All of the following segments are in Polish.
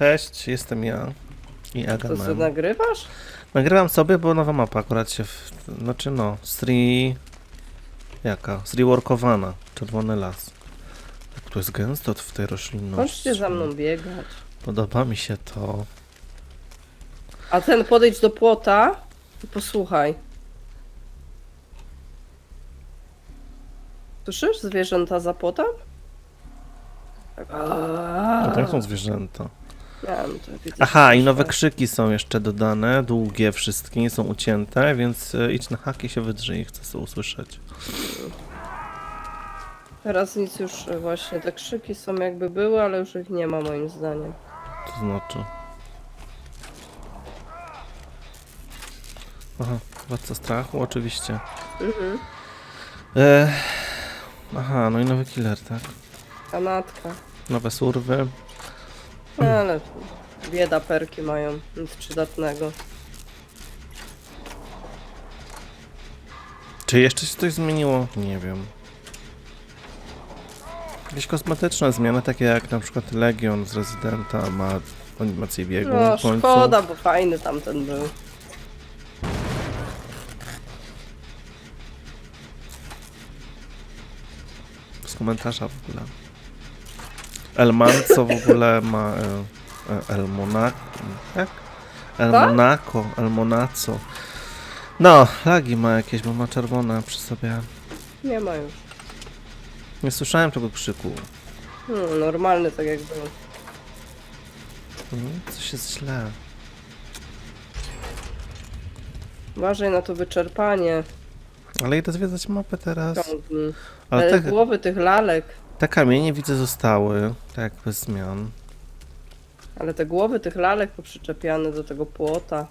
Cześć, jestem ja i To co, Agaman. nagrywasz? Nagrywam sobie, bo nowa mapa akurat się, w, znaczy no, Sri... Jaka? Zreworkowana. Czerwony las. Jak tu jest gęsto w tej roślinności. Chodźcie za mną biegać. Podoba mi się to. A ten podejdź do płota i posłuchaj. Słyszysz zwierzęta za płotem? Tak. No tak są zwierzęta. Aha, i nowe krzyki są jeszcze dodane, długie wszystkie, nie są ucięte, więc e, idź na haki się wydrzyj, chcę to usłyszeć. Teraz nic już e, właśnie, te krzyki są jakby były, ale już ich nie ma moim zdaniem. To znaczy... Aha, władca strachu, oczywiście. Mhm. E, aha, no i nowy killer, tak? Kanatka. Nowe surwy. No, ale bieda perki mają, nic przydatnego. Czy jeszcze się coś zmieniło? Nie wiem. Jakieś kosmetyczne zmiany, takie jak na przykład Legion z Residenta ma animację biegu No w końcu. szkoda, bo fajny tamten był. Z komentarza w ogóle. El Manco w ogóle ma e, e, El Monaco. Jak? El Tak? Monaco, El Monaco. No, lagi ma jakieś, bo ma czerwone przy sobie. Nie ma już. Nie słyszałem tego krzyku. Hmm, normalny tak jak był. Hmm, Coś jest źle. Uważaj na to wyczerpanie. Ale idę zwiedzać mapę teraz. ciągnij. Ale Ale głowy tych lalek, te kamienie widzę zostały, tak bez zmian. ale te głowy tych lalek poprzyczepiane do tego płota.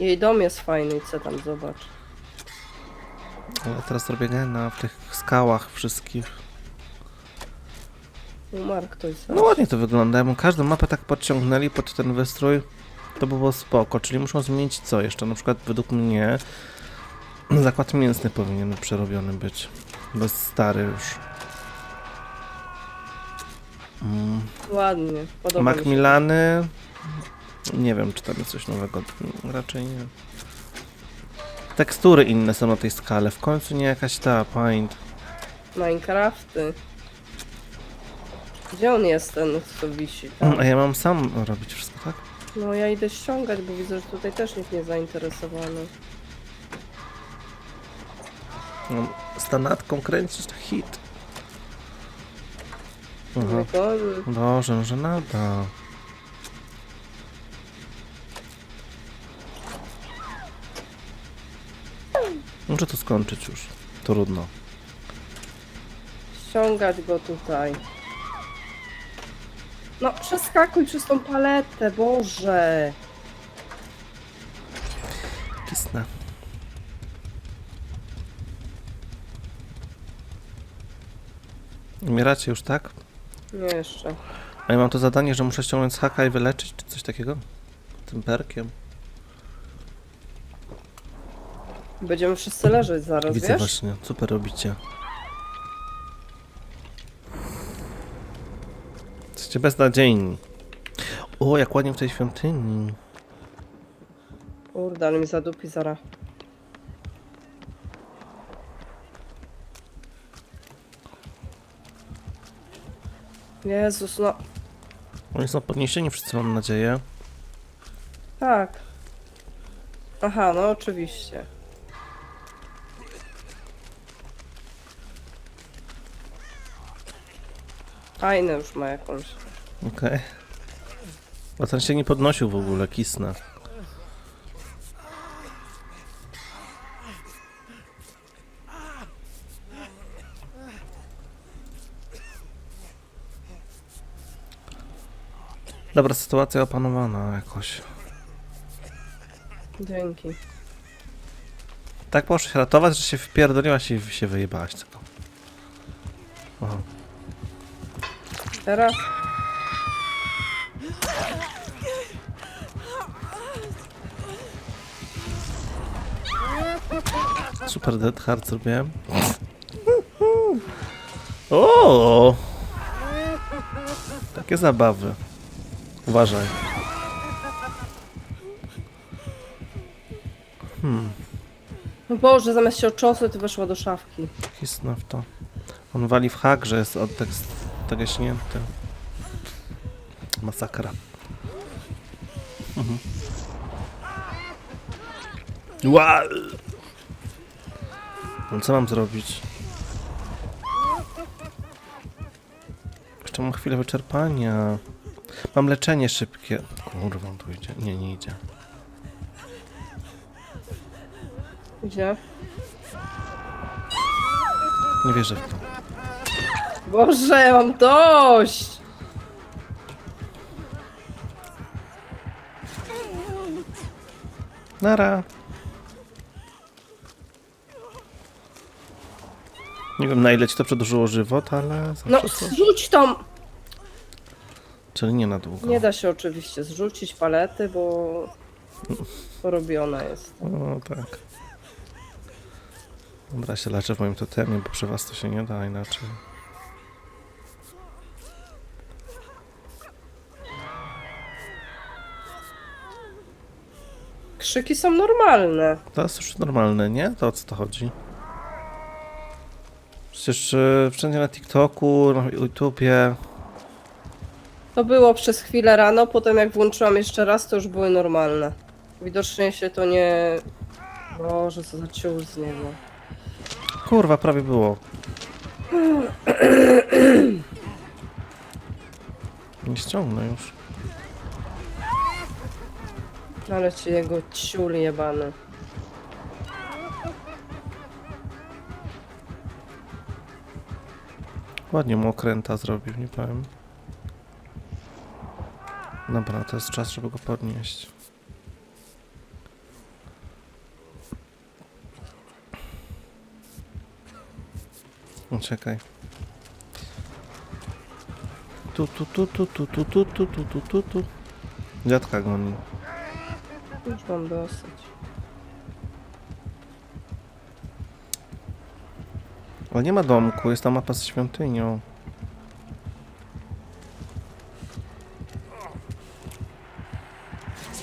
Jej dom jest fajny, i co tam zobacz. Ale teraz robię gena w tych skałach wszystkich. Umarł ktoś. No ładnie to wygląda, jakby każdą mapę tak podciągnęli pod ten wystrój, to by było spoko, czyli muszą zmienić co jeszcze, na przykład według mnie zakład mięsny powinien przerobiony być, bo jest stary już. Mm. Ładnie, podoba mi się. Macmillany, nie wiem czy tam jest coś nowego, raczej nie. Tekstury inne są na tej skale, w końcu nie jakaś ta paint. Minecrafty. Gdzie on jest ten, co wisi? Tam. A ja mam sam robić wszystko, tak? No ja idę ściągać, bo widzę, że tutaj też nikt nie zainteresowany. Mam stanatką kręcić to hit. Aha. Boże, no żenada. Muszę to skończyć już. Trudno. Ściągać go tutaj. No, przeskakuj przez tą paletę, Boże! Umieracie już, tak? Nie jeszcze. A ja mam to zadanie, że muszę ściągnąć z haka i wyleczyć, czy coś takiego? Tym perkiem. Będziemy wszyscy leżeć zaraz, Widzę wiesz? właśnie, super robicie. Jesteście beznadziejni. O, jak ładnie w tej świątyni. Kurde, ale mi zadupi zara. Jezus, no Oni są podniesieni wszyscy, mam nadzieję. tak. Aha, no oczywiście. Fajne już ma jakąś. Okej. A ten się nie podnosił w ogóle, kisna. Dobra, sytuacja opanowana jakoś. Dzięki. Tak poszłeś ratować, że się wpierdoliłaś i się wyjebałaś tylko. Aha. Teraz? Super Dead Hard zrobiłem. O! Tak Takie zabawy. Uważaj. Hmm, No Boże, zamiast się ocząsły, to weszła do szafki. kisnę w to. On wali w hak, że jest od tego, tego śnięty. Masakra. Mhm. Ła! No co mam zrobić? Jeszcze mam chwilę wyczerpania. Mam leczenie szybkie. Kurwa, on tu idzie. Nie, nie idzie. Gdzie? Nie wierzę w to. Boże, mam dość! Nara. Nie wiem na ile ci to przedłużyło żywot, ale No, zawsze coś. zrzuć tą! Czyli nie na długo. Nie da się oczywiście zrzucić palety, bo porobiona jest. O, tak. Dobra, się leczę w moim totemie, bo przy was to się nie da inaczej. Krzyki są normalne. To jest już normalne, nie? To o co to chodzi? Przecież e, wszędzie na TikToku, na YouTubie. To było przez chwilę rano, potem jak włączyłam jeszcze raz, to już były normalne. Widocznie się to nie... Boże, co za ciul z niego. Kurwa, prawie było. Nie ściągnę już. Ale ci jego ciul jebany. Ładnie mu okręta zrobił, nie powiem. Dobra, to jest czas, żeby go podnieść. Czekaj. Tu, tu, tu, tu, tu, tu, tu, tu, tu, tu, tu, tu. Dziadka goni. Już mam dosyć. Ale nie ma domku, jest ta mapa z świątynią.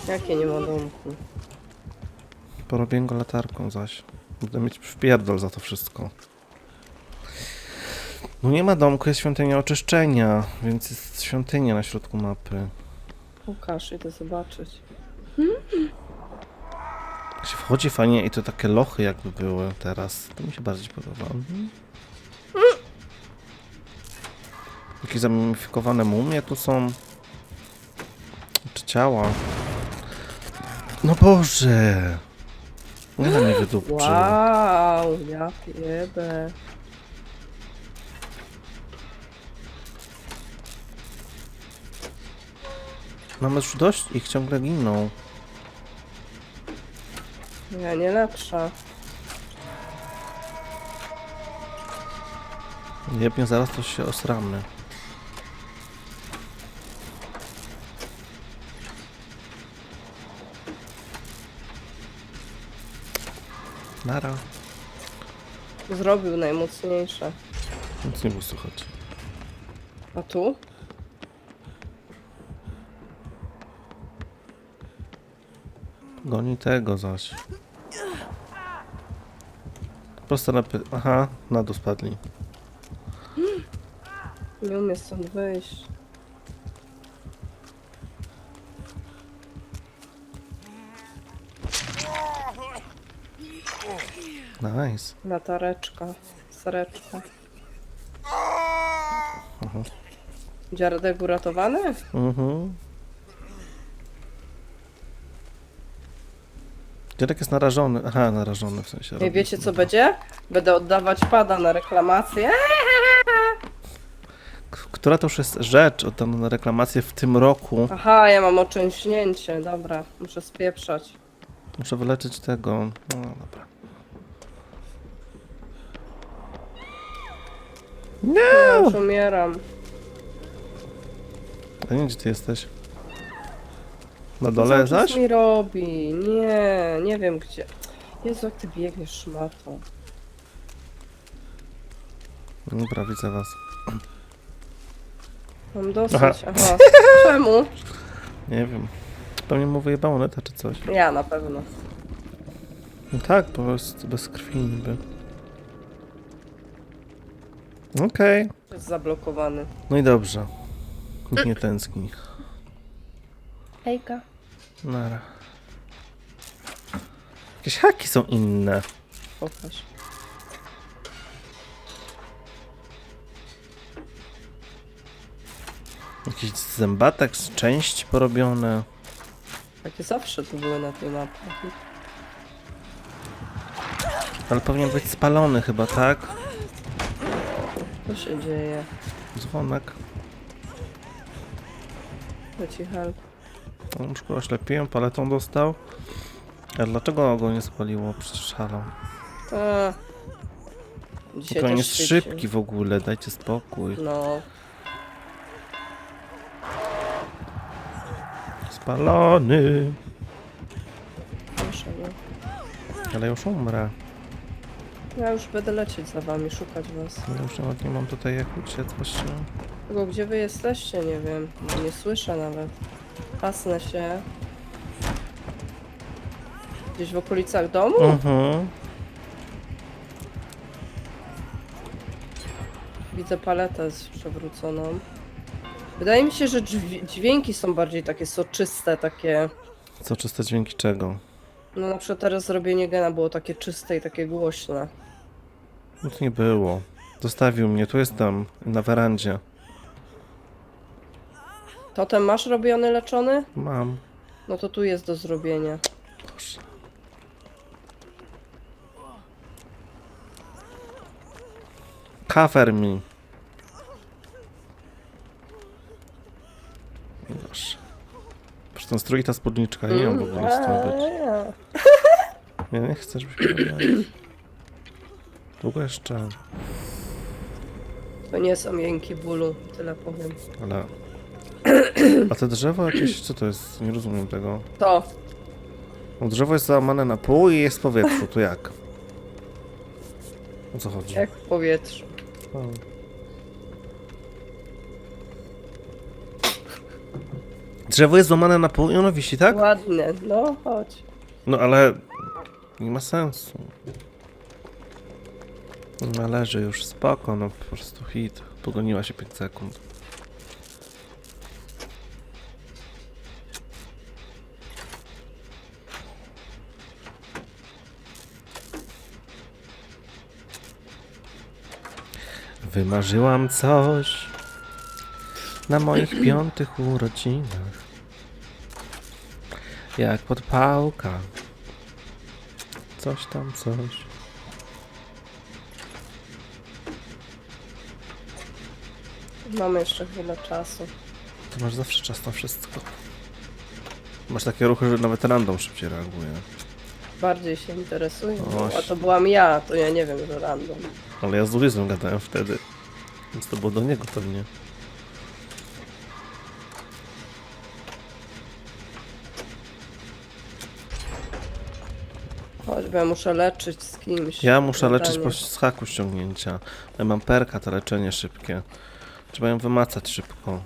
Jakie nie ma domku? Porobię go latarką zaś. Będę mieć wpierdol za to wszystko. No nie ma domku, jest świątynia oczyszczenia, więc jest świątynia na środku mapy. Pokaż, idę zobaczyć. Jak się wchodzi fajnie i to takie lochy jakby były teraz. To mi się bardziej podoba. Jakieś zamimifikowane mumie tu są. Czy ciała? No Boże! Nie na mnie wydupczył. Wow, ja jebę. Mamy już dość ich ciągle giną. Ja nie lepsza. Jebnie zaraz to się osramy. Nara. Zrobił najmocniejsze. Nic nie było słychać. A tu? Goni tego zaś. Prosto na py... Aha, na dół spadli. Nie umie stąd wyjść. Nice. Latareczka. Sereczka. Aha. Dziadek uratowany? Mhm. Dziadek jest narażony. Aha, narażony w sensie. Robi- wiecie co będzie? Będę oddawać pada na reklamację. K- Która to już jest rzecz, oddana na reklamację w tym roku. Aha, ja mam oczęśnięcie. Dobra, muszę spieprzać. Muszę wyleczyć tego. No dobra. Ja Nie! już umieram. A nie, gdzie ty jesteś? Na Co dole zaś? mi robi? Nie, nie wiem gdzie. Jezu, jak ty biegniesz szmatą. Dobra, widzę was. Mam dosyć. Aha. Aha. Czemu? Nie wiem. Pewnie mu wyjebało neta czy coś. Ja na pewno. No tak, bo jest bez krwi niby. Okej. Jest zablokowany. No i dobrze. Nikt nie tęskni. Hejka. Nara. Jakieś haki są inne. Pokaż. Jakiś zębatek z części porobione. Takie zawsze tu były na tej mapie. Ale powinien być spalony chyba, tak? Co się dzieje? Dzwonek. Leci help. No, Już go oślepiłem, paletą dostał. A dlaczego go nie spaliło? Przecież halo. A. Dzisiaj jest świeci. szybki w ogóle, dajcie spokój. No. Spalony. Proszę, no. Ale już umrę. Ja już będę lecieć za wami, szukać was. Ja już nawet nie mam tutaj jak uciec właściwie. Tylko gdzie wy jesteście? Nie wiem. Nie słyszę nawet. Pasnę się. Gdzieś w okolicach domu? Mhm. Widzę paletę z przewróconą. Wydaje mi się, że dźwi- dźwięki są bardziej takie soczyste, takie... Co czyste dźwięki czego? No na przykład teraz zrobienie gena było takie czyste i takie głośne. No to nie było. Zostawił mnie, tu jestem, na werandzie. Totem masz robiony, leczony? Mam. No to tu jest do zrobienia. Boże. Cover me. Boże. Przecież ten strój i ta spódniczka, nie wiem w ogóle to być. Ja nie chcę, żebyś robiła. Długo jeszcze, To nie są jęki bólu, tyle powiem. ale... A te drzewo jakieś, co to jest? Nie rozumiem tego. To, No drzewo jest załamane na pół i jest w powietrzu, to jak? O co chodzi? jak w powietrzu. O. Drzewo jest złamane na pół i ono wisi, tak? Ładnie, no chodź. No ale nie ma sensu. Należy już spoko, no po prostu hit. Pogoniła się 5 sekund. Wymarzyłam coś na moich piątych urodzinach. Jak podpałka. Coś tam, coś. Mamy jeszcze chwilę czasu. To masz zawsze czas na wszystko. Masz takie ruchy, że nawet random szybciej reaguje. Bardziej się interesuję. A to byłam ja, to ja nie wiem, że random. Ale ja z Luizem gadałem wtedy. Więc to było do niego pewnie. Chodź, bo ja muszę leczyć z kimś. Ja muszę leczyć po z haku ściągnięcia. Ja mam perka, to leczenie szybkie. Trzeba ją wymacać szybko.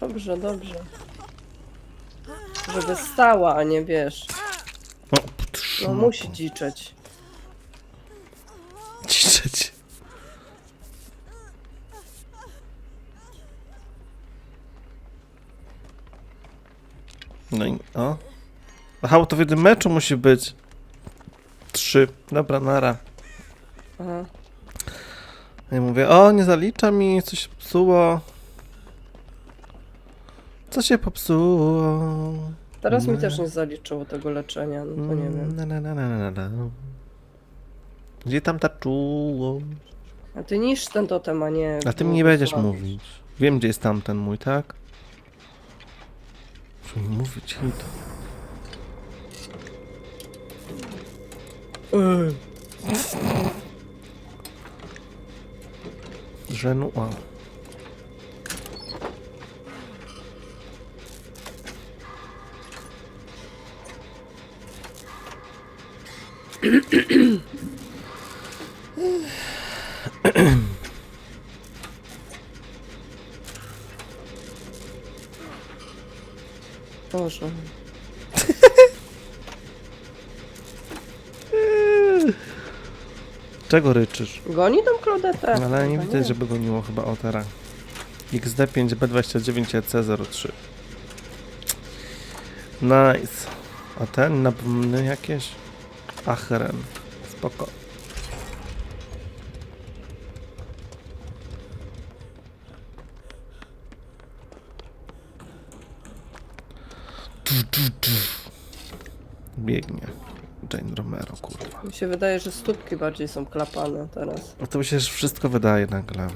Dobrze, dobrze. Żeby stała, a nie wiesz. No, No musi dziczeć. Ciszeć. No i o. Aha, bo to w jednym meczu musi być. Trzy. Dobra, nara. Aha. Ja mówię, o, nie zalicza mi, coś się popsuło. Co się popsuło? Teraz mi też nie zaliczyło tego leczenia, no to nie wiem. Na, na, na, na, na, na. Gdzie tam ta czułość? A ty niż ten totem, a nie... A ty mi nie będziesz mówić. Wiem, gdzie jest tamten mój, tak? Muszę mi mówić Euh. Janon. Ah. Boże. Czego ryczysz? Goni tą Claudetę? Ale nie widać, żeby goniło chyba o teraz. XD5B29EC03. Nice. A ten napomny jakieś? Achren. Spoko. Biegnie. Jane Romero, kurwa. Mi się wydaje, że stópki bardziej są klapane teraz. No to mi się wszystko wydaje nagle.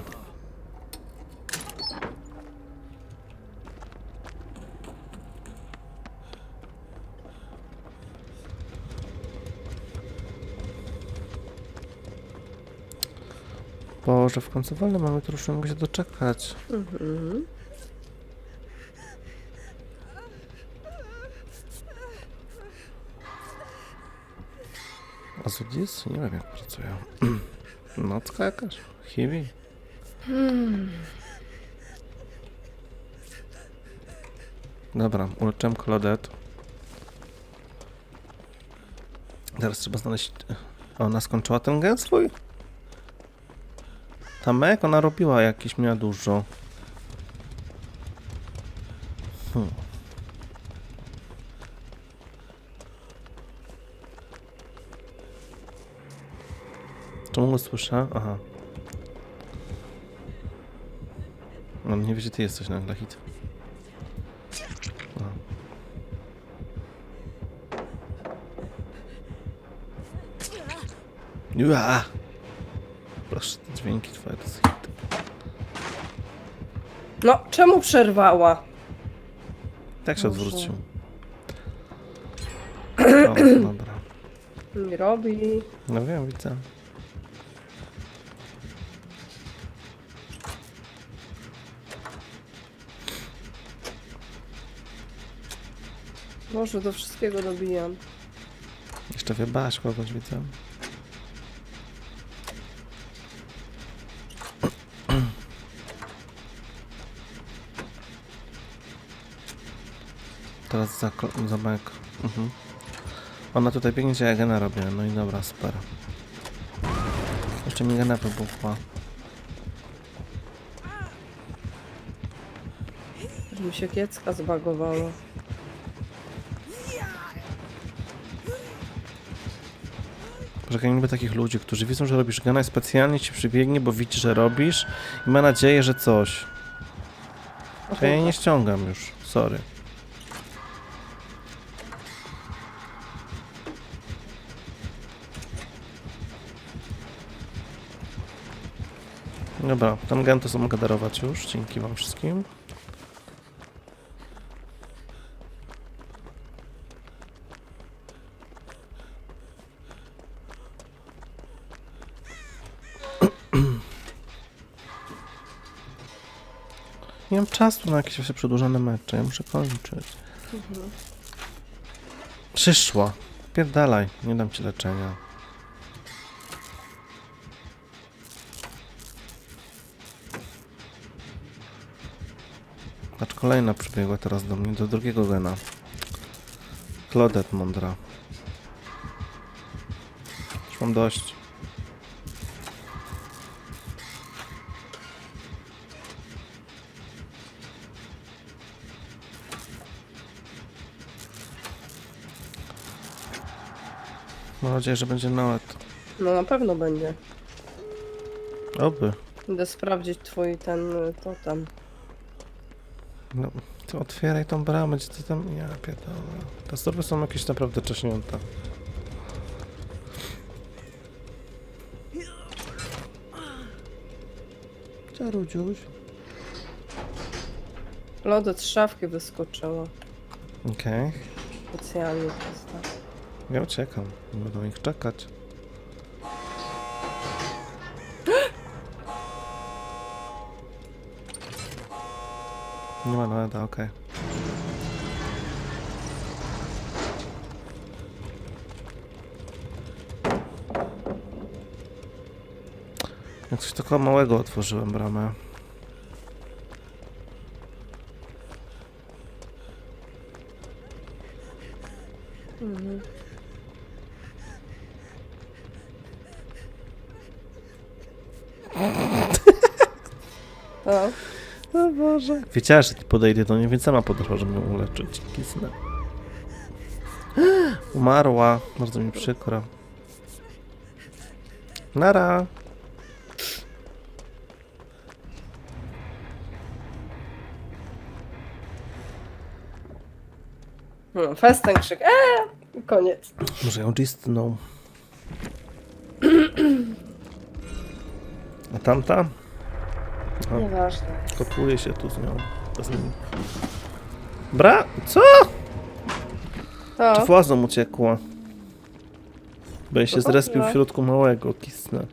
Boże, w końcu wolne mamy, to już nie mogę się doczekać. Mhm. Azudis? Nie wiem jak pracują. Nocka jakaś? Hiwi? Dobra, uleczyłem Claudette. Teraz trzeba znaleźć... A ona skończyła ten gen swój? Ta Meg, ona robiła jakieś, miała dużo. Czemu go słyszę? Aha. On nie wie, gdzie ty jesteś nagle, hit. Aha. Ua! Proszę, te dźwięki twoje to hit. No, czemu przerwała? Tak się Boże. odwrócił. O, dobra. Mi robi. No wiem, widzę. Boże, do wszystkiego dobijam. Jeszcze wiebałaś kogoś, widzę. Teraz za, za mek. Mhm. Ona tutaj biegnie, gdzie ja gena robię. No i dobra, super. Jeszcze mi gena wybuchła. Że mi się kiecka zbagowała. Poczekaj, niby takich ludzi, którzy widzą, że robisz gena i specjalnie ci przybiegnie, bo widzi, że robisz i ma nadzieję, że coś. To ja jej nie ściągam już, sorry. Dobra, ten gen to mogę darować już, dzięki wam wszystkim. Nie mam czasu na jakieś właśnie przedłużone mecze, ja muszę kończyć. Przyszła. Pierdalaj, nie dam ci leczenia. Patrz, kolejna przybiegła teraz do mnie, do drugiego gena. Claudette mądra. Już mam dość. Mam nadzieję, że będzie nawet. No na pewno będzie. Oby. Idę sprawdzić twój ten y, totem. No, ty otwieraj tą bramę, gdzie ty tam... Ja pierdolę. Te storby są jakieś naprawdę czaśnięte. Czarudziuś. Lodet z szafki wyskoczyła. Okej. Specjalnie to. Ja uciekam. Będą ich czekać. Nie ma nawet, okej. Jak coś takiego małego otworzyłem bramę. Wiedziała, że podejdę do niej, więc sama podeszła, żeby ją uleczyć. Kisnę. Umarła. Bardzo mi przykro. Nara. Hmm, Festen krzyk. Eee! Koniec. Może ją gistnął. A tamta? O. Nieważne. Kotuje się tu z nią. Z nim. Bra? Co? To. Włazą uciekła. Bo ja się zrespił w środku małego, kisnę.